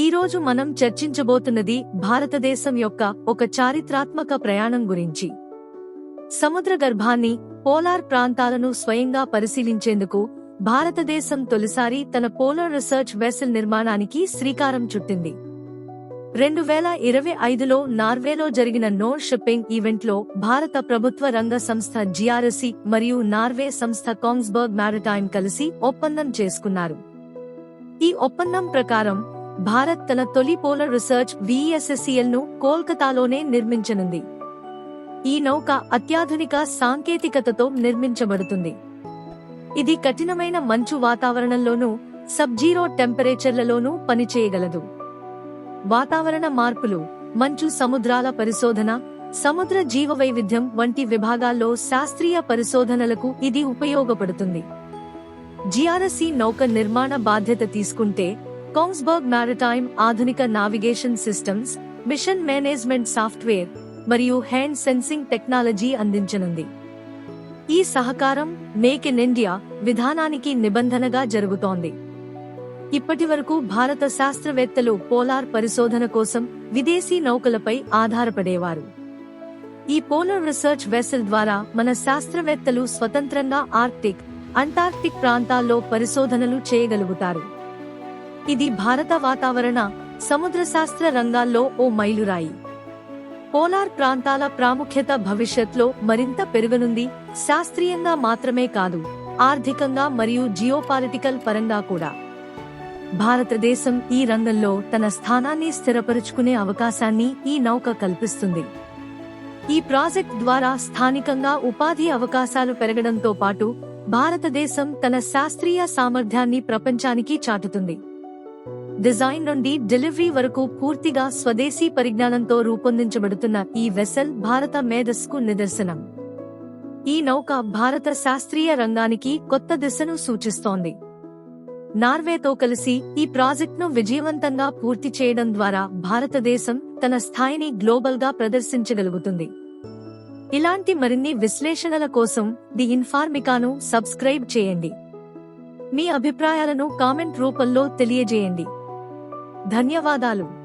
ఈరోజు మనం చర్చించబోతున్నది భారతదేశం యొక్క ఒక చారిత్రాత్మక ప్రయాణం గురించి. సముద్ర గర్భాన్ని పోలార్ ప్రాంతాలను స్వయంగా పరిశీలించేందుకు భారతదేశం తొలిసారి తన పోలార్ రీసెర్చ్ వెసల్ నిర్మాణానికి శ్రీకారం చుట్టింది. రెండు వేల ఇరవై ఐదులో నార్వేలో జరిగిన నోర్ షిప్పింగ్ ఈవెంట్లో భారత ప్రభుత్వ రంగ సంస్థ జిఆర్ఎసి మరియు నార్వే సంస్థ కాంగ్స్బర్గ్ మ్యారిటైమ్ కలిసి ఒప్పందం చేసుకున్నారు. ఈ ఒప్పందం ప్రకారం భారత్ తన తొలి పోలర్ రీసెర్చ్ విఎస్ఎస్సిఎల్ను కోల్కతాలోనే నిర్మించనుంది. ఈ నౌక అత్యాధునిక సాంకేతికతతో నిర్మించబడుతుంది. ఇది కఠినమైన మంచు వాతావరణంలోనూ సబ్జీరో టెంపరేచర్లలోనూ పనిచేయగలదు. వాతావరణ మార్పులు మంచు సముద్రాల పరిశోధన సముద్ర జీవవైవిధ్యం వంటి విభాగాల్లో శాస్త్రీయ పరిశోధనలకు ఇది ఉపయోగపడుతుంది. జిఆర్ఎస్సి నౌక నిర్మాణ బాధ్యత తీసుకుంటే కాంగ్స్బర్గ్ మ్యారిటైమ్ ఆధునిక navigation systems mission management software మరియు హ్యాండ్ సెన్సింగ్ టెక్నాలజీ అందించనుంది ఈ సహకారం మేక్ ఇన్ ఇండియా విధానానికి నిబంధనగా జరుగుతోంది. ఇప్పటివరకు భారత శాస్త్రవేత్తలు పోలార్ పరిశోధన కోసం విదేశీ నౌకలపై ఆధారపడేవారు. ఈ పోలార్ రీసెర్చ్ వెసల్ ద్వారా మన శాస్త్రవేత్తలు స్వతంత్రంగా ఆర్టిక్ అంటార్క్టిక్ ప్రాంతాల్లో పరిశోధనలు చేయగలుగుతారు. ఇది భారత వాతావరణ సముద్ర శాస్త్ర రంగాల్లో ఓ మైలురాయి. పోలార్ ప్రాంతాల ప్రాముఖ్యత భవిష్యత్లో మరింత పెరుగనుంది శాస్త్రీయంగా మాత్రమే కాదు ఆర్థికంగా మరియు జియోపాలిటికల్ పరంగా కూడా. భారతదేశం ఈ రంగంలో తన స్థానాన్ని స్థిరపరుచుకునే అవకాశాన్ని ఈ నౌక కల్పిస్తుంది. ఈ ప్రాజెక్ట్ ద్వారా స్థానికంగా ఉపాధి అవకాశాలు పెరగడంతో పాటు భారతదేశం తన శాస్త్రీయ సామర్థ్యాన్ని ప్రపంచానికి చాటుతుంది. డిజైన్ నుండి డెలివరీ వరకు పూర్తిగా స్వదేశీ పరిజ్ఞానంతో రూపొందించబడుతున్న ఈ వెసల్ భారత మేధస్కు నిదర్శనం. ఈ నౌక భారత శాస్త్రీయ రంగానికి కొత్త దిశను సూచిస్తోంది. నార్వేతో కలిసి ఈ ప్రాజెక్టును విజయవంతంగా పూర్తి చేయడం ద్వారా భారతదేశం తన స్థాయిని గ్లోబల్గా ప్రదర్శించగలుగుతుంది. ఇలాంటి మరిన్ని విశ్లేషణల కోసం ది ఇన్ఫార్మికాను సబ్స్క్రైబ్ చేయండి. మీ అభిప్రాయాలను కామెంట్ రూపంలో తెలియజేయండి. ధన్యవాదాలు.